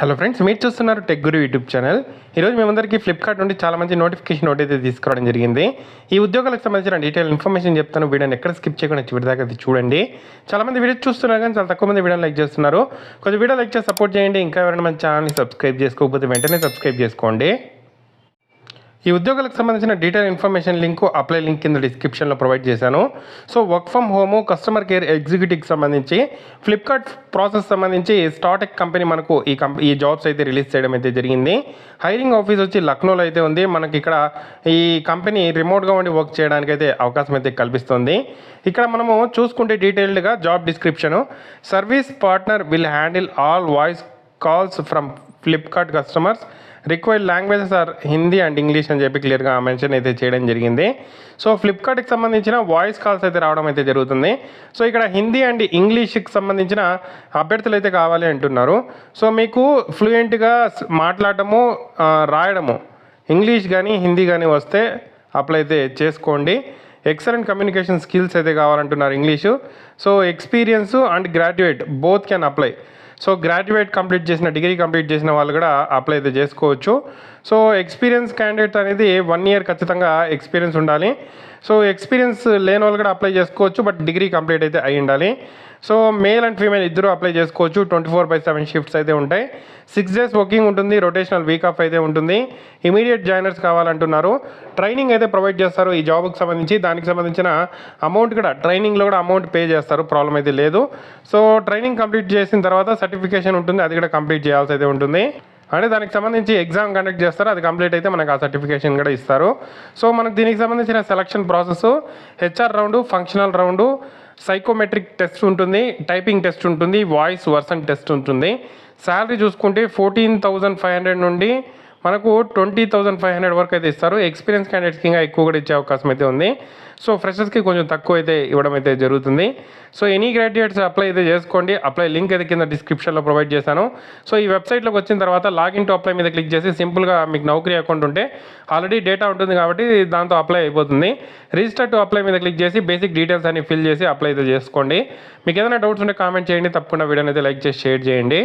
Hello friends మీరు చూస్తున్నారు tech గురు YouTube channel ఈరోజు మేమందరికీ ఫ్లిప్కార్ట్ నుండి చాలా మంచి నోటిఫికేషన్ నోట్ అయితే తీసుకురావడం జరిగింది. ఈ ఉద్యోగాలకు సంబంధించిన డీటెయిల్ ఇన్ఫర్మేషన్ చెప్తాను. వీడియోని ఎక్కడ స్కిప్ చేయకుండా చివరి దాకా చూడండి. చాలా మంది వీడియో చూస్తున్నారు కానీ చాలా తక్కువ మంది వీడియో లైక్ చేస్తున్నారు. కొంచెం వీడియో లైక్ చేసి సపోర్ట్ చేయండి. ఇంకా ఎవరైనా మన ఛానల్ని సబ్స్క్రైబ్ చేసుకోకపోతే వెంటనే సబ్స్క్రైబ్ చేసుకోండి. ఈ ఉద్యోగాలకు సంబంధించిన detail information link apply link కింద డిస్క్రిప్షన్లో ప్రొవైడ్ చేశాను. So work from home customer care ఎగ్జిక్యూటివ్కి సంబంధించి ఫ్లిప్కార్ట్ ప్రాసెస్ సంబంధించి స్టార్టెక్ కంపెనీ మనకు ఈ కంపెనీ ఈ జాబ్స్ అయితే రిలీజ్ చేయడం అయితే జరిగింది. హైరింగ్ ఆఫీస్ వచ్చి లక్నోలో అయితే ఉంది. మనకి ఇక్కడ ఈ కంపెనీ రిమోట్గా ఉండి వర్క్ చేయడానికి అయితే అవకాశం అయితే కల్పిస్తుంది. ఇక్కడ మనము చూసుకుంటే డీటెయిల్డ్గా job description. Service partner will handle all voice calls from Flipkart customers required languages are Hindi and English అని చెప్పి క్లియర్గా మెన్షన్ అయితే చేయడం జరిగింది. సో ఫ్లిప్కార్ట్కి సంబంధించిన వాయిస్ కాల్స్ అయితే రావడం అయితే జరుగుతుంది. సో ఇక్కడ హిందీ అండ్ ఇంగ్లీష్కి సంబంధించిన అభ్యర్థులు అయితే కావాలి అంటున్నారు. సో మీకు ఫ్లూయెంట్గా మాట్లాడటము రాయడము ఇంగ్లీష్ కానీ హిందీ కానీ వస్తే అప్లై అయితే చేసుకోండి. ఎక్సలెంట్ కమ్యూనికేషన్ స్కిల్స్ అయితే కావాలంటున్నారు English so experience and graduate both can apply so graduate complete చేసిన డిగ్రీ కంప్లీట్ చేసిన వాళ్ళు కూడా అప్లై అయితే చేసుకోవచ్చు. సో ఎక్స్పీరియన్స్ క్యాండిడేట్ అనేది వన్ ఇయర్ ఖచ్చితంగా ఎక్స్పీరియన్స్ ఉండాలి. సో ఎక్స్పీరియన్స్ లేని వాళ్ళు కూడా అప్లై చేసుకోవచ్చు బట్ డిగ్రీ కంప్లీట్ అయితే అయి ఉండాలి. సో మేల్ అండ్ ఫీమేల్ ఇద్దరు అప్లై చేసుకోవచ్చు. Twenty four by seven shifts అయితే ఉంటాయి. సిక్స్ డేస్ వర్కింగ్ ఉంటుంది రొటేషనల్ వీక్ ఆఫ్ అయితే ఉంటుంది. ఇమీడియట్ జాయినర్స్ కావాలంటున్నారు. ట్రైనింగ్ అయితే ప్రొవైడ్ చేస్తారు ఈ జాబ్కి సంబంధించి. దానికి సంబంధించిన అమౌంట్ కూడా ట్రైనింగ్లో కూడా అమౌంట్ పే చేస్తారు. ప్రాబ్లం అయితే లేదు. సో ట్రైనింగ్ కంప్లీట్ చేసిన తర్వాత సర్టిఫికేషన్ ఉంటుంది అది కూడా కంప్లీట్ చేయాల్సి అయితే ఉంటుంది. అంటే దానికి సంబంధించి ఎగ్జామ్ కండక్ట్ చేస్తారు అది కంప్లీట్ అయితే మనకు ఆ సర్టిఫికేషన్ కూడా ఇస్తారు. సో మనకు దీనికి సంబంధించిన selection process HR round functional round psychometric test ఉంటుంది టైపింగ్ టెస్ట్ ఉంటుంది వాయిస్ వర్సన్ టెస్ట్ ఉంటుంది. శాలరీ చూసుకుంటే ఫోర్టీన్ థౌజండ్ ఫైవ్ హండ్రెడ్ నుండి మనకు ట్వంటీ థౌసండ్ ఫైవ్ హండ్రెడ్ వరకు అయితే ఇస్తారు. ఎక్స్పీరియన్స్ క్యాండిడేట్స్కి ఇంకా ఎక్కువ కూడా ఇచ్చే అవకాశం అయితే ఉంది. సో ఫ్రెషర్స్కి కొంచెం తక్కువ అయితే ఇవ్వడం అయితే జరుగుతుంది. సో ఎనీ గ్రాడ్యుయేట్స్ అప్లై అయితే చేసుకోండి. అప్లై లింక్ అయితే కింద డిస్క్రిప్షన్లో ప్రొవైడ్ చేశాను. సో ఈ వెబ్సైట్లోకి వచ్చిన తర్వాత లాగిన్ టు అప్లై మీద క్లిక్ చేసి సింపుల్గా మీకు నౌకరీ అకౌంట్ ఉంటే ఆల్రెడీ డేటా ఉంటుంది కాబట్టి దాంతో అప్లై అయిపోతుంది. రిజిస్టర్ టు అప్లై మీద క్లిక్ చేసి బేసిక్ డీటెయిల్స్ అన్ని ఫిల్ చేసి అప్లై అయితే చేసుకోండి. మీకు ఏదైనా డౌట్స్ ఉంటే కామెంట్ చేయండి. తప్పకుండా వీడియోని అయితే లైక్ చేసి షేర్ చేయండి.